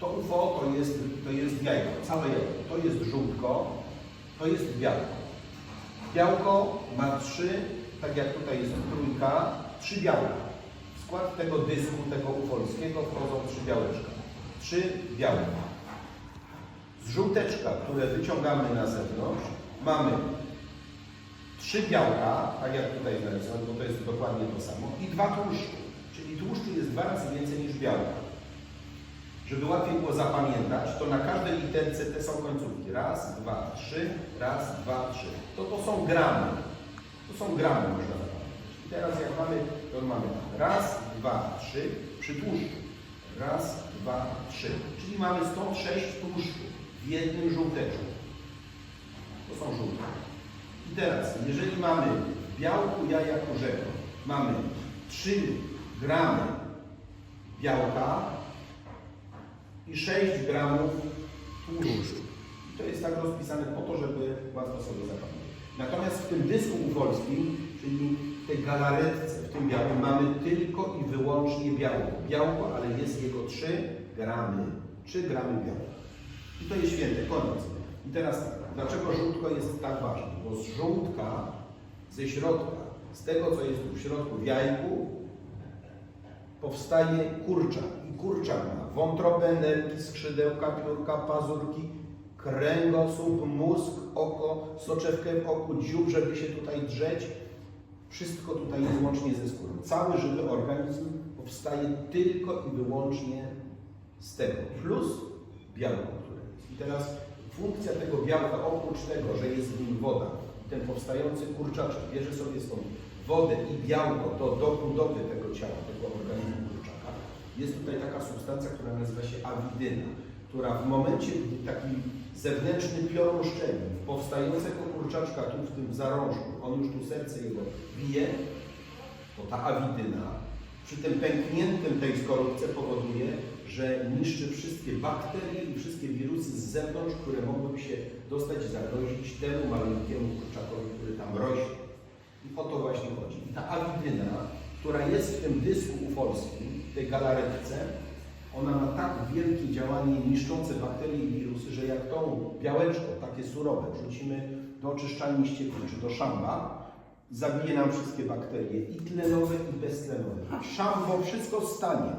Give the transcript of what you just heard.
To UFO to jest, to jest jajko, całe jajko. To jest żółtko, to jest białko. Białko ma trzy, tak jak tutaj jest trójka, trzy białka. W skład tego dysku, tego ufolskiego wchodzą trzy białeczka. Trzy białka. Z żółteczka, które wyciągamy na zewnątrz, mamy trzy białka, tak jak tutaj narysowane, bo to jest dokładnie to samo, i dwa tłuszczu. Czyli tłuszczu jest dwa razy więcej niż białka. Żeby łatwiej było zapamiętać, to na każdej literce te są końcówki. Raz, dwa, trzy, raz, dwa, trzy. To to są gramy. To są gramy, można zapamiętać. I teraz jak mamy, to mamy tak. raz, dwa, trzy przy tłuszczu. Raz, dwa, trzy. Czyli mamy 106 tłuszczu w jednym żółteczku. To są żółte. I teraz, jeżeli mamy w białku jaja kurzego, mamy 3 gramy białka i 6 gramów tłuszczu. I to jest tak rozpisane po to, żeby łatwo sobie zapamiętać. Natomiast w tym dysku ufolskim, czyli w tej galaretce, w tym białym, mamy tylko i wyłącznie białko. Białko, ale jest jego 3 gramy. 3 gramy białka. I to jest święte, koniec. I teraz tak, dlaczego żółtko jest tak ważne? Bo z żółtka, ze środka, z tego co jest tu w środku w jajku, powstaje kurczak. I kurczak wątrobę, nerki, skrzydełka, piórka, pazurki, kręgosłup, mózg, oko, soczewkę w oku, dziób, żeby się tutaj drzeć. Wszystko tutaj jest łącznie ze skórą. Cały żywy organizm powstaje tylko i wyłącznie z tego. Plus białko, które jest. I teraz funkcja tego białka, oprócz tego, że jest w nim woda, ten powstający kurczaczek bierze sobie stąd wodę i białko do, do budowy tego ciała, tego organizmu jest tutaj taka substancja, która nazywa się awidyna, która w momencie, gdy taki zewnętrzny piorun szczeli w powstającego kurczaczka tu w tym zarążku, on już tu serce jego bije, to ta awidyna przy tym pękniętym tej skorupce powoduje, że niszczy wszystkie bakterie i wszystkie wirusy z zewnątrz, które mogłyby się dostać i zagrozić temu malutkiemu kurczakowi, który tam rośnie. I o to właśnie chodzi. I ta awidyna, która jest w tym dysku ufolskim, tej galaretce, ona ma tak wielkie działanie niszczące bakterie i wirusy, że jak tą białeczko, takie surowe, wrzucimy do oczyszczalni ścieków czy do szamba, zabije nam wszystkie bakterie i tlenowe i beztlenowe. Szambo wszystko stanie.